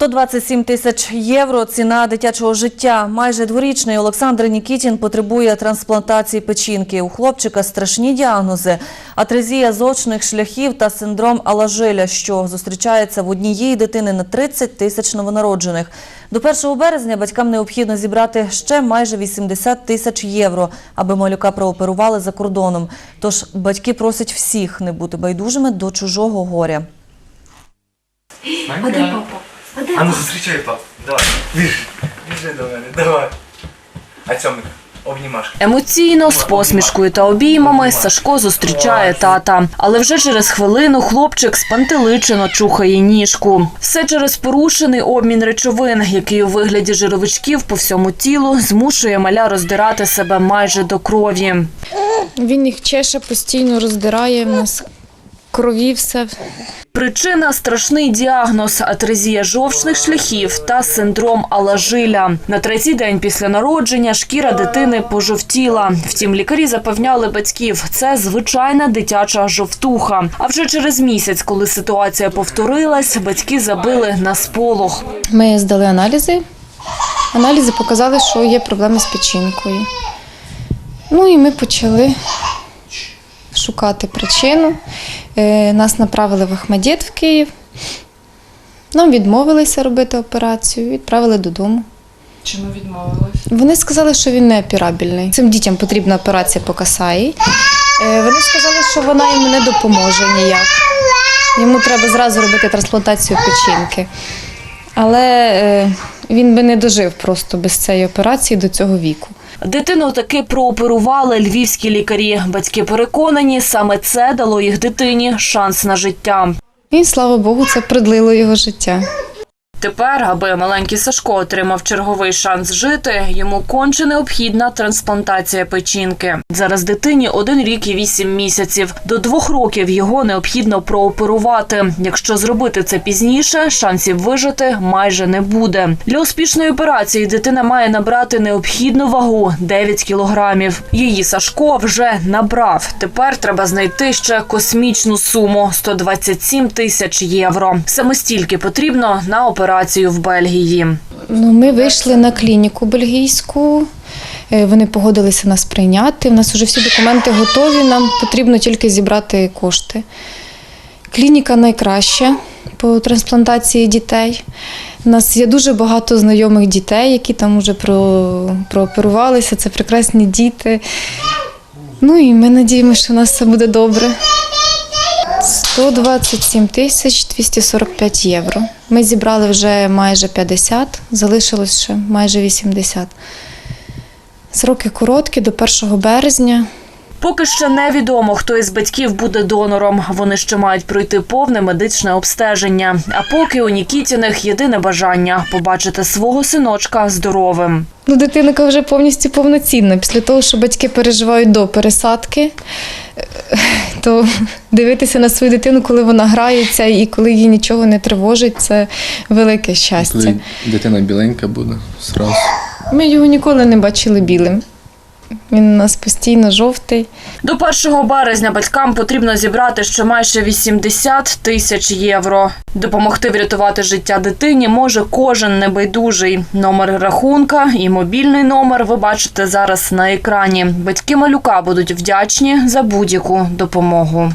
127 тисяч євро – ціна дитячого життя. Майже дворічний Олександр Нікітін потребує трансплантації печінки. У хлопчика страшні діагнози – атрезія зочних шляхів та синдром Алажеля, що зустрічається в однієї дитини на 30 тисяч новонароджених. До 1 березня батькам необхідно зібрати ще майже 80 тисяч євро, аби малюка прооперували за кордоном. Тож батьки просять всіх не бути байдужими до чужого горя. А де папа? А ну зустрічай, пап. Давай. Біжи. Біжи до мене. Давай. А цьомик, обнімашки. Емоційно, з посмішкою та обіймами Сашко зустрічає тата. Але вже через хвилину хлопчик спантеличено чухає ніжку. Все через порушений обмін речовин, який у вигляді жировичків по всьому тілу змушує маля роздирати себе майже до крові. Він їх чеше, постійно роздирає в нас крові все. Причина страшний діагноз атрезія жовчних шляхів та синдром Алажиля. На третій день після народження шкіра дитини пожовтіла. Втім, лікарі запевняли батьків, це звичайна дитяча жовтуха. А вже через місяць, коли ситуація повторилась, батьки забили на сполох. Ми здали аналізи. Аналізи показали, що є проблеми з печінкою. Ну і ми почали шукати причину. Е, Нас направили в Ахмадєт в Київ. Нам відмовилися робити операцію, відправили додому. Чому відмовились? Вони сказали, що він не операбельний. Цим дітям потрібна операція по касаї. Е, Вони сказали, що вона їм не допоможе ніяк. Йому треба зразу робити трансплантацію печінки. Але е, він би не дожив просто без цієї операції до цього віку. Дитину таки прооперували львівські лікарі. Батьки переконані, саме це дало їх дитині шанс на життя. І слава Богу, це продлило його життя. Тепер, аби маленький Сашко отримав черговий шанс жити, йому конче необхідна трансплантація печінки. Зараз дитині один рік і вісім місяців. До двох років його необхідно прооперувати. Якщо зробити це пізніше, шансів вижити майже не буде. Для успішної операції дитина має набрати необхідну вагу 9 кілограмів. Її Сашко вже набрав. Тепер треба знайти ще космічну суму 127 тисяч євро. Саме стільки потрібно на операцію в Бельгії. Ну, ми вийшли на клініку бельгійську. Е, Вони погодилися нас прийняти. У нас вже всі документи готові. Нам потрібно тільки зібрати кошти. Клініка найкраща по трансплантації дітей. У нас є дуже багато знайомих дітей, які там вже про, прооперувалися. Це прекрасні діти. Ну і ми надіємося, що у нас все буде добре. 127 тисяч 245 євро. Ми зібрали вже майже 50, залишилось ще майже 80. Сроки короткі до 1 березня. Поки ще невідомо, хто із батьків буде донором. Вони ще мають пройти повне медичне обстеження. А поки у Нікітіних єдине бажання побачити свого синочка здоровим. Ну, дитинка вже повністю повноцінна. Після того, що батьки переживають до пересадки, то дивитися на свою дитину, коли вона грається і коли їй нічого не тривожить, це велике щастя. Коли дитина біленька буде зразу. Ми його ніколи не бачили білим. Він у нас постійно жовтий. До 1 березня батькам потрібно зібрати ще майже 80 тисяч євро. Допомогти врятувати життя дитині може кожен небайдужий. Номер рахунка і мобільний номер ви бачите зараз на екрані. Батьки малюка будуть вдячні за будь-яку допомогу.